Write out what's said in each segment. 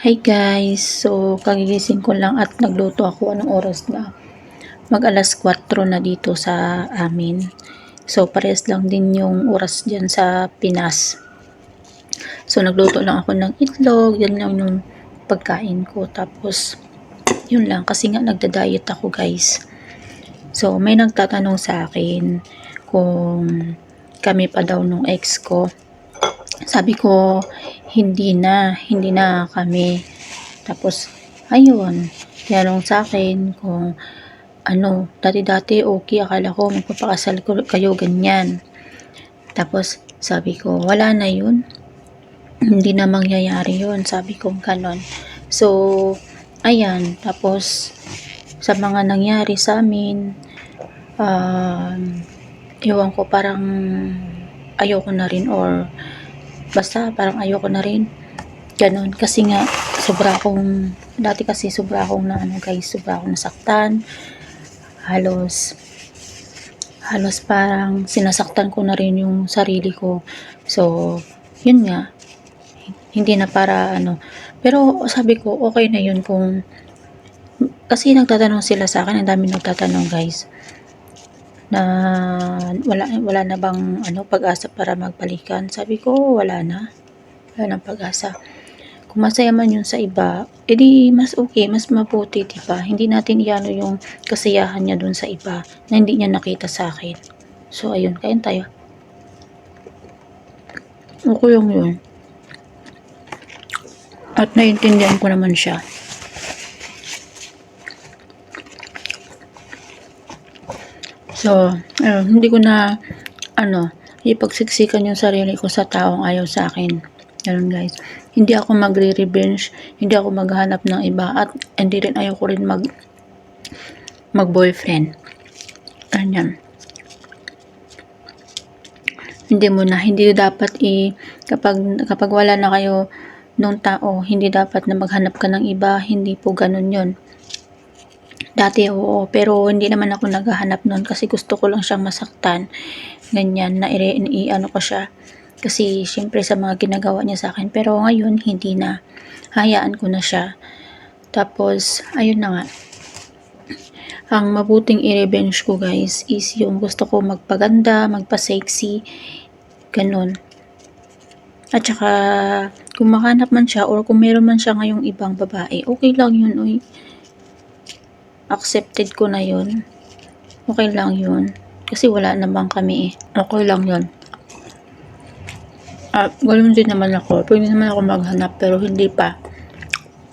Hi guys! So, kagigising ko lang at nagluto ako. Anong oras na? Mag alas 4 na dito sa amin. So, parehas lang din yung oras dyan sa Pinas. So, nagluto lang ako ng itlog. Yan lang yung pagkain ko. Tapos, yun lang. Kasi nga nagda-diet ako guys. So, may nagtatanong sa akin kung kami pa daw nung ex ko. Sabi ko, hindi na, hindi na kami. Tapos, ayun, tinanong sa akin kung ano, dati-dati okay, akala ko magpapakasal ko kayo ganyan. Tapos, sabi ko, wala na yun. Hindi na mangyayari yun, sabi ko ganon. So, ayan, tapos, sa mga nangyari sa amin, um, ewan ko, parang ayoko na rin or basta parang ayoko na rin. Ganun kasi nga sobra akong dati kasi sobra akong na ano guys sobra akong nasaktan. Halos halos parang sinasaktan ko na rin yung sarili ko. So yun nga. Hindi na para ano. Pero sabi ko okay na yun kung kasi nagtatanong sila sa akin ang dami nagtatanong guys na wala wala na bang ano pag-asa para magbalikan? Sabi ko wala na. Wala nang pag-asa. Kung masaya man yun sa iba edi mas okay mas mabuti diba hindi natin iano yung kasiyahan niya dun sa iba na hindi niya nakita sa akin. So ayun kain tayo. Okay lang yun. At naiintindihan ko naman siya So, ayun, hindi ko na, ano, ipagsiksikan yung sarili ko sa taong ayaw sa akin. Ganun guys. Hindi ako magre-revenge, hindi ako maghanap ng iba, at hindi rin ayaw ko rin mag, mag-boyfriend. Ganyan. Hindi mo na, hindi dapat i, kapag, kapag wala na kayo nung tao, hindi dapat na maghanap ka ng iba, hindi po ganun yon Dati oo, pero hindi naman ako naghahanap nun kasi gusto ko lang siyang masaktan. Ganyan, na i, i ano ko siya. Kasi syempre sa mga ginagawa niya sa akin. Pero ngayon, hindi na. Hayaan ko na siya. Tapos, ayun na nga. Ang mabuting i-revenge ko guys is yung gusto ko magpaganda, magpa-sexy, ganun. At saka, kung makanap man siya or kung meron man siya ngayong ibang babae, okay lang yun, uy accepted ko na yun. Okay lang yun. Kasi wala naman kami eh. Okay lang yun. At ganoon din naman ako. Pwede naman ako maghanap pero hindi pa.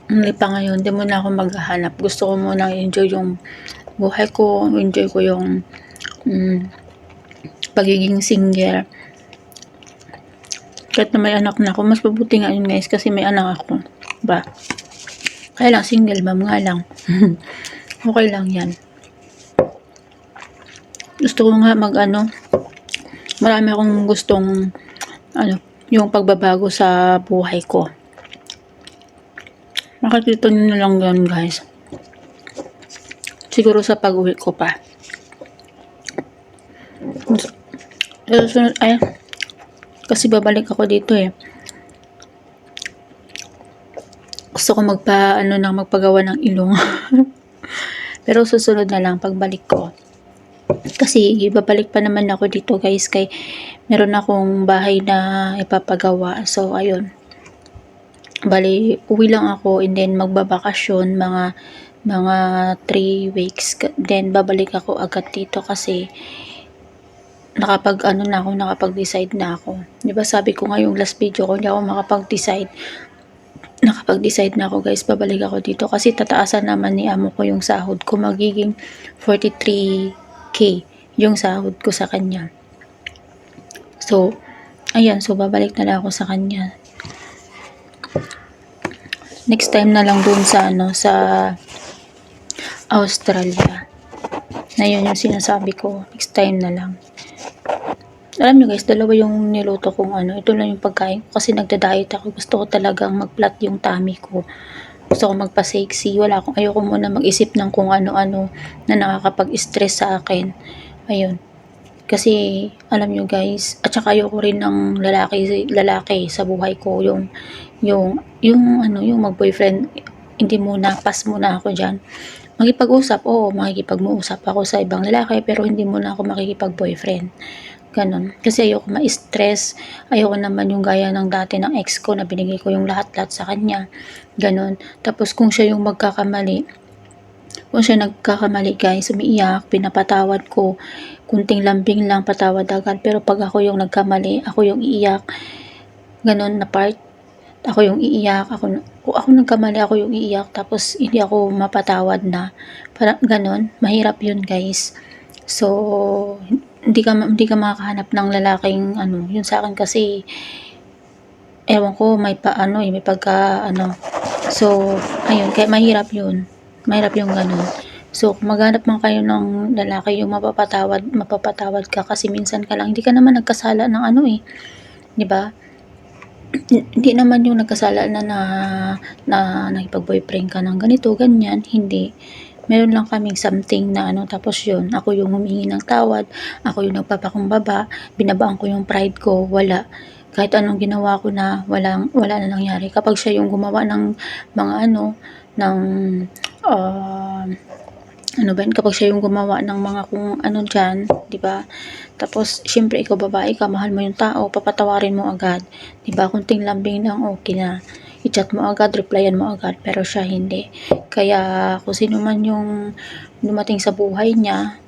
Hindi pa ngayon. Hindi muna ako maghanap. Gusto ko muna enjoy yung buhay ko. Enjoy ko yung mm, pagiging single. Kahit na may anak na ako, mas mabuti nga yun guys kasi may anak ako. Ba? Kaya lang single ma'am nga lang. Okay lang yan. Gusto ko nga mag ano, marami akong gustong ano, yung pagbabago sa buhay ko. Makikita nyo na lang yan guys. Siguro sa pag-uwi ko pa. Ay, kasi babalik ako dito eh. Gusto ko magpa, ano nang magpagawa ng ilong. Pero susunod na lang pagbalik ko. Kasi ibabalik pa naman ako dito guys kay meron akong bahay na ipapagawa. So ayun. Bali, uwi lang ako and then magbabakasyon mga mga 3 weeks. Then babalik ako agad dito kasi nakapag ano na ako, nakapag-decide na ako. 'Di ba sabi ko nga yung last video ko, hindi ako makapag-decide nakapag-decide na ako guys, babalik ako dito kasi tataasan naman ni amo ko yung sahod ko, magiging 43k yung sahod ko sa kanya. So, ayan, so babalik na lang ako sa kanya. Next time na lang dun sa ano, sa Australia. Na yun yung sinasabi ko, next time na lang. Alam nyo guys, dalawa yung niluto kong ano. Ito lang yung pagkain ko kasi nagda-diet ako. Gusto ko talagang mag-flat yung tummy ko. Gusto ko magpa-sexy. Wala akong, ayoko muna mag-isip ng kung ano-ano na nakakapag-stress sa akin. Ayun. Kasi, alam nyo guys, at saka ayoko rin ng lalaki, lalaki sa buhay ko. Yung, yung, yung ano, yung mag-boyfriend, hindi muna, pass muna ako dyan. Makipag-usap, oo, makikipag-usap ako sa ibang lalaki, pero hindi muna ako makikipag-boyfriend. Ganon. Kasi ayoko ma-stress. Ayoko naman yung gaya ng dati ng ex ko na binigay ko yung lahat-lahat sa kanya. Ganon. Tapos kung siya yung magkakamali, kung siya nagkakamali guys, umiiyak, pinapatawad ko, kunting lambing lang, patawad agad. Pero pag ako yung nagkamali, ako yung iiyak, ganon na part, ako yung iiyak, ako, ako nagkamali, ako yung iiyak, tapos hindi ako mapatawad na. Para, ganon, mahirap yun guys. So, hindi ka hindi ka makakahanap ng lalaking ano, yun sa akin kasi ewan ko may pa ano, eh, may pagka ano. So, ayun, kaya mahirap yun. Mahirap yung ganun. So, kung maghanap man kayo ng lalaki yung mapapatawad, mapapatawad ka kasi minsan ka lang, hindi ka naman nagkasala ng ano eh. 'Di ba? Hindi naman yung nagkasala na na, na nakipag-boyfriend ka ng ganito, ganyan, hindi meron lang kaming something na ano, tapos yun, ako yung humingi ng tawad, ako yung nagpapakumbaba, binabaan ko yung pride ko, wala. Kahit anong ginawa ko na walang, wala na nangyari. Kapag siya yung gumawa ng mga ano, ng, uh, ano ba yun, kapag siya yung gumawa ng mga kung ano dyan, di ba? Tapos, syempre, ikaw babae ka, mahal mo yung tao, papatawarin mo agad. Di ba? Kunting lambing lang, okay na i-chat mo agad, replyan mo agad, pero siya hindi. Kaya kung sino man yung dumating sa buhay niya,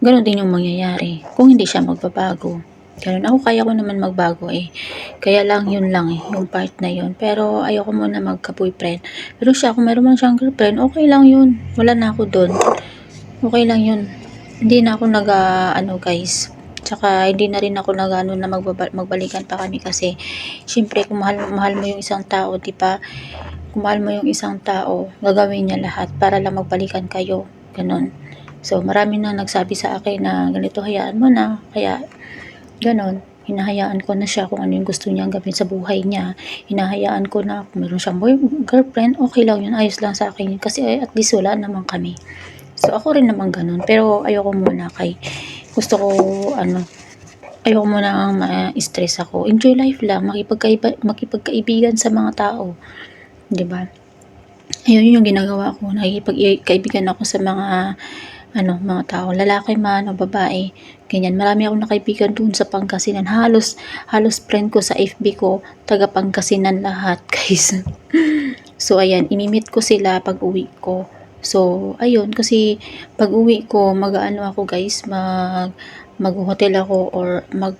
ganun din yung mangyayari. Kung hindi siya magbabago. Ganun. Ako kaya ko naman magbago eh. Kaya lang yun lang eh, yung part na yun. Pero ayoko muna magka-boyfriend. Pero siya, kung meron man siyang girlfriend, okay lang yun. Wala na ako dun. Okay lang yun. Hindi na ako nag, uh, ano guys, Tsaka hindi na rin ako nagano na magbalikan pa kami kasi syempre kung mahal, mahal mo yung isang tao, di ba? Kung mahal mo yung isang tao, gagawin niya lahat para lang magbalikan kayo. Ganon. So, marami na nagsabi sa akin na ganito, hayaan mo na. Kaya, ganon hinahayaan ko na siya kung ano yung gusto niyang gawin sa buhay niya. Hinahayaan ko na kung meron siyang boy, girlfriend, okay lang yun, ayos lang sa akin. Kasi at least wala naman kami. So, ako rin naman ganun. Pero ayoko muna kay gusto ko, ano, ayoko muna ma-stress ako. Enjoy life lang, makipagkaiba, makipagkaibigan sa mga tao. 'di ba? Ayun yung ginagawa ko, nakikipagkaibigan ako sa mga ano, mga tao, lalaki man o babae, ganyan. Marami akong nakaibigan doon sa Pangasinan. Halos, halos friend ko sa FB ko, taga Pangasinan lahat, guys. so, ayan, imimit ko sila pag uwi ko. So, ayun, kasi pag uwi ko, mag-ano ako guys, mag, mag-hotel ako or mag,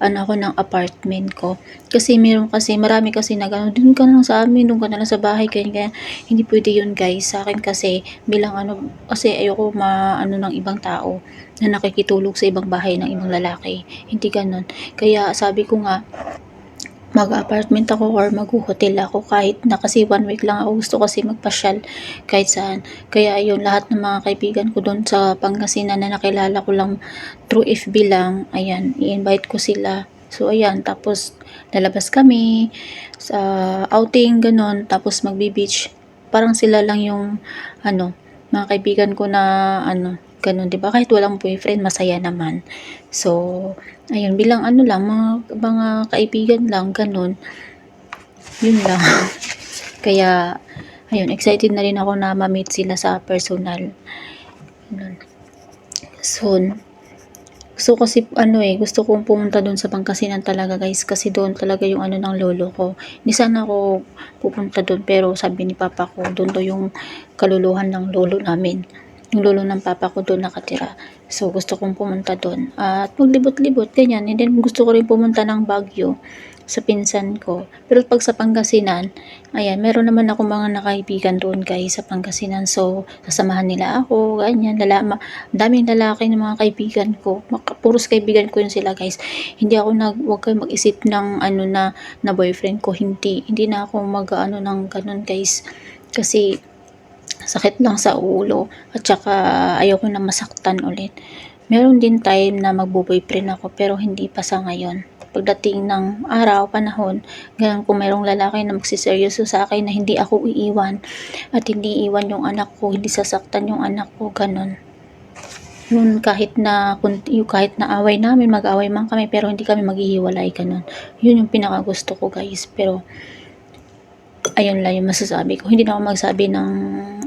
ano ako ng apartment ko. Kasi meron kasi, marami kasi na gano'n, dun ka lang sa amin, dun ka na lang sa bahay, kaya, kaya hindi pwede yun guys. Sa akin kasi, bilang ano, kasi ayoko ma, ano ng ibang tao na nakikitulog sa ibang bahay ng ibang lalaki. Hindi ganun. Kaya sabi ko nga, mag-apartment ako or mag-hotel ako kahit na kasi one week lang ako gusto kasi magpasyal kahit saan. Kaya ayun, lahat ng mga kaibigan ko doon sa Pangasinan na nakilala ko lang through FB lang, ayan, i-invite ko sila. So ayan, tapos lalabas kami sa outing, ganun, tapos magbi-beach. Parang sila lang yung ano, mga kaibigan ko na ano, ganun, 'di ba? Kahit walang boyfriend, masaya naman. So, ayun, bilang ano lang, mga, mga kaibigan lang, ganun. Yun lang. Kaya, ayun, excited na rin ako na ma-meet sila sa personal. Ganun. Soon. So kasi ano eh, gusto kong pumunta doon sa Pangasinan talaga guys kasi doon talaga yung ano ng lolo ko. Hindi sana ako pupunta doon pero sabi ni papa ko doon to yung kaluluhan ng lolo namin yung lolo ng papa ko doon nakatira. So, gusto kong pumunta doon. At maglibot-libot, ganyan. And then, gusto ko rin pumunta ng Baguio sa pinsan ko. Pero pag sa Pangasinan, ayan, meron naman ako mga nakaibigan doon guys sa Pangasinan. So, sasamahan nila ako, ganyan. Lala, daming lalaki ng mga kaibigan ko. Puros kaibigan ko yun sila guys. Hindi ako nag, wag kayo mag-isip ng ano na, na boyfriend ko. Hindi, hindi na ako mag-ano ng ganun guys. Kasi, sakit lang sa ulo at saka ayoko na masaktan ulit. Meron din time na magbo-boyfriend ako pero hindi pa sa ngayon. Pagdating ng araw, panahon, ganun kung merong lalaki na magsiseryoso sa akin na hindi ako iiwan at hindi iwan yung anak ko, hindi sasaktan yung anak ko, ganun. Yun kahit na yung kahit na away namin, mag-away man kami pero hindi kami maghihiwalay ganun. Yun yung pinaka gusto ko guys. Pero ayun lang yung masasabi ko. Hindi na ako magsabi ng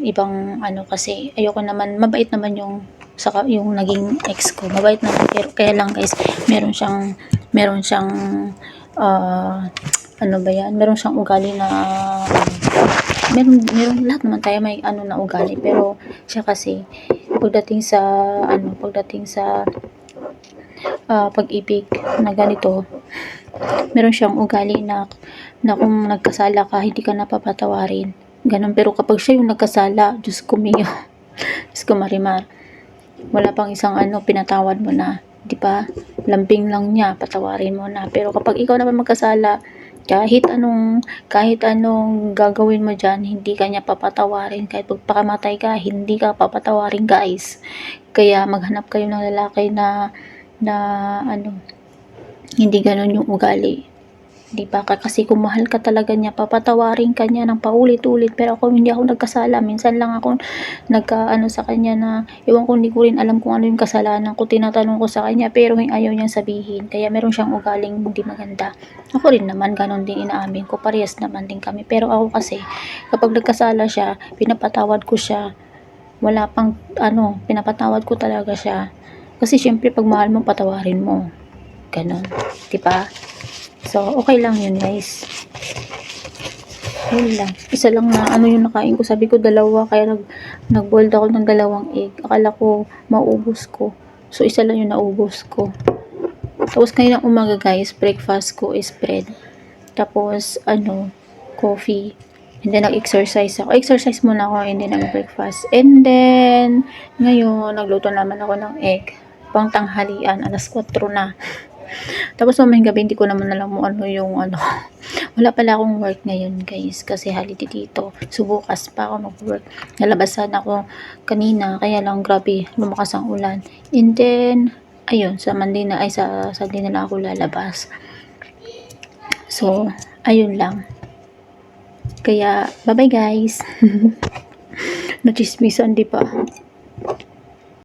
ibang ano kasi ayoko naman, mabait naman yung saka yung naging ex ko. Mabait naman pero kaya lang guys, meron siyang meron siyang ah, ano ba yan? Meron siyang ugali na meron meron lahat naman tayo may ano na ugali pero siya kasi pagdating sa ano pagdating sa ah, pag-ibig na ganito meron siyang ugali na na kung nagkasala ka hindi ka napapatawarin ganun pero kapag siya yung nagkasala Diyos ko mio Diyos ko marimar wala pang isang ano pinatawad mo na di ba lambing lang niya patawarin mo na pero kapag ikaw naman magkasala kahit anong kahit anong gagawin mo dyan, hindi ka niya papatawarin. Kahit pagpakamatay ka, hindi ka papatawarin guys. Kaya maghanap kayo ng lalaki na na ano hindi ganun yung ugali. Di ba? Ka- Kasi kung mahal ka talaga niya, papatawarin ka niya ng paulit-ulit. Pero ako hindi ako nagkasala. Minsan lang ako nagka-ano sa kanya na, ewan ko, hindi ko rin alam kung ano yung kasalanan ko. Tinatanong ko sa kanya, pero ayaw niyang sabihin. Kaya meron siyang ugaling hindi maganda. Ako rin naman, ganun din inaamin ko. Parehas naman din kami. Pero ako kasi, kapag nagkasala siya, pinapatawad ko siya. Wala pang, ano, pinapatawad ko talaga siya. Kasi syempre, pag mahal mo, patawarin mo. Ganon. Di ba? So, okay lang yun, guys. Yun lang. Isa lang na ano yung nakain ko. Sabi ko dalawa, kaya nag, nag-boiled ako ng dalawang egg. Akala ko maubos ko. So, isa lang yung naubos ko. Tapos ngayon umaga, guys, breakfast ko is bread. Tapos, ano, coffee. And then, nag-exercise ako. Exercise muna ako, and then, nag-breakfast. And then, ngayon, nagluto naman ako ng egg. Pang tanghalian, alas 4 na. Tapos mamayang gabi, hindi ko naman alam mo ano yung ano. Wala pala akong work ngayon guys. Kasi holiday dito. So bukas pa ako mag-work. Nalabasan ako kanina. Kaya lang grabe, lumakas ang ulan. And then, ayun, sa Monday na, ay sa Sunday na lang ako lalabas. So, ayun lang. Kaya, bye-bye guys. Nachismisan, di pa.